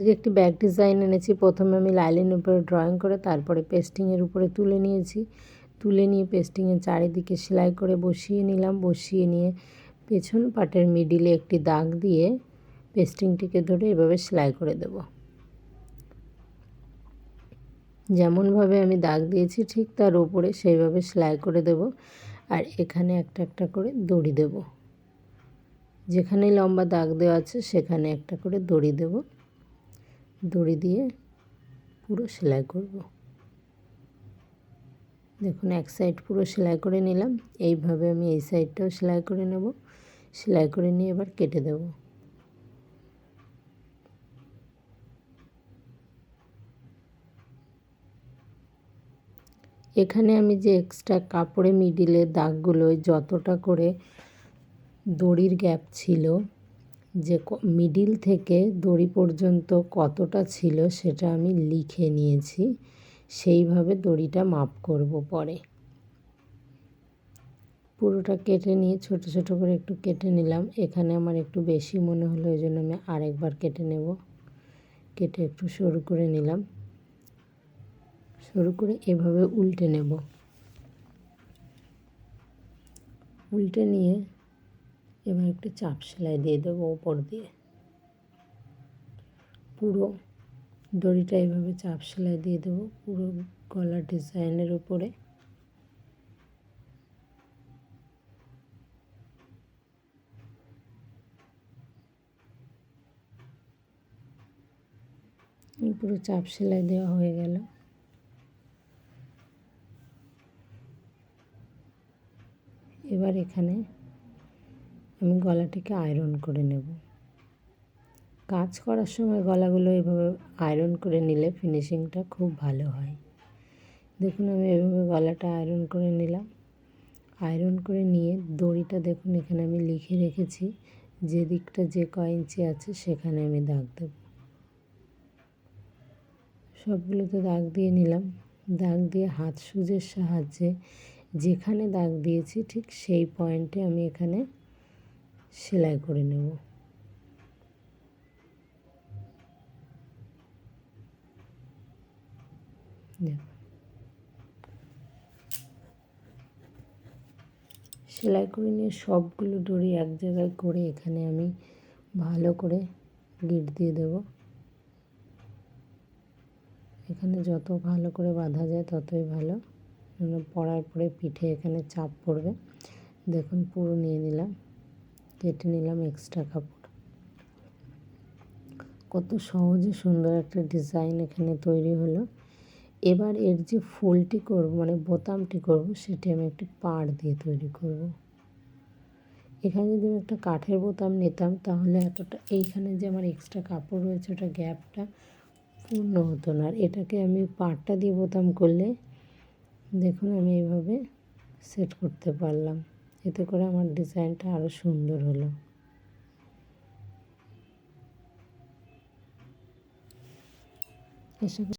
আজকে একটি bag design এনেছি। প্রথমে আমি লাইলিনের উপরে ড্রয়িং করে তারপরে পেস্টিংয়ের উপরে তুলে নিয়েছি। তুলে নিয়ে পেস্টিংয়ের চারিদিকে সেলাই করে বসিয়ে নিলাম। বসিয়ে নিয়ে পেছন পাটের মিডিলে একটি দাগ দিয়ে পেস্টিংটিকে ধরে এভাবে সেলাই করে দেব। যেমনভাবে আমি দাগ দিয়েছি, ঠিক তার উপরে সেইভাবে সেলাই করে দেব আর এখানে একটা একটা করে দড়ি দেব। যেখানে লম্বা দাগ দেওয়া আছে, সেখানে একটা করে দড়ি দেব। দড়ি দিয়ে পুরো সেলাই করব। দেখুন, এক সাইড পুরো সেলাই করে নিলাম। এইভাবে আমি এই সাইডটাও সেলাই করে নেব। সেলাই করে নিয়ে এবার কেটে দেব। এখানে আমি যে এক্সট্রা কাপড়ে মিডিলের দাগগুলো যতটা করে দড়ির গ্যাপ ছিল যে মিডিল থেকে দড়ি পর্যন্ত কতটা ছিল সেটা আমি লিখে নিয়েছি। সেইভাবে দড়িটা মাপ করব পরে। পুরোটা কেটে নিয়ে ছোট ছোট করে একটু কেটে নিলাম। এখানে আমার একটু বেশি মনে হলো, ওই জন্য আমি আরেকবার কেটে নেব। কেটে একটু সরু করে নিলাম। সরু করে এভাবে উল্টে নেব। উল্টে নিয়ে এবার একটু চাপ সেলাই দিয়ে দেবো ওপর দিয়ে। পুরো দড়িটা এভাবে চাপ সেলাই দিয়ে দেবো পুরো গলার ডিজাইনের উপরে। পুরো চাপ সেলাই দেওয়া হয়ে গেল। এবার এখানে আমি গলাটিকে আয়রন করে নেব। কাজ করার সময় গলাগুলো এভাবে আয়রন করে নিলে ফিনিশিংটা খুব ভালো হয়। দেখুন, আমি এভাবে গলাটা আয়রন করে নিলাম। আয়রন করে নিয়ে দড়িটা দেখুন, এখানে আমি লিখে রেখেছি। যে দিকটা যে ক ইঞ্চি আছে, সেখানে আমি দাগ দেব। সবগুলোতে দাগ দিয়ে নিলাম। দাগ দিয়ে হাত সুজের সাহায্যে যেখানে দাগ দিয়েছি, ঠিক সেই পয়েন্টে আমি এখানে সেলাই করে নেব। সেলাই করে নিয়ে সবগুলো দড়ি এক জায়গায় করে এখানে আমি ভালো করে গিট দিয়ে দেব। এখানে যত ভালো করে বাঁধা যায় ততই ভালো। পড়ার পরে পিঠে এখানে চাপ পড়বে। দেখুন পুরো নিয়ে নিলাম। কেটে নিলাম এক্সট্রা কাপড়। কত সহজে সুন্দর একটা ডিজাইন এখানে তৈরি হলো। এবার এর যে ফুলটি করব মানে বোতামটি করব, সেটি আমি একটি পাড় দিয়ে তৈরি করব। এখানে যদি আমি একটা কাঠের বোতাম নিতাম, তাহলে এতটা, এইখানে যে আমার এক্সট্রা কাপড় রয়েছে, ওটা গ্যাপটা পূর্ণ হতো না। আর এটাকে আমি পাড়টা দিয়ে বোতাম করলে, দেখুন আমি এইভাবে সেট করতে পারলাম। এতে করে আমার ডিজাইনটা আরও সুন্দর হলো। এসব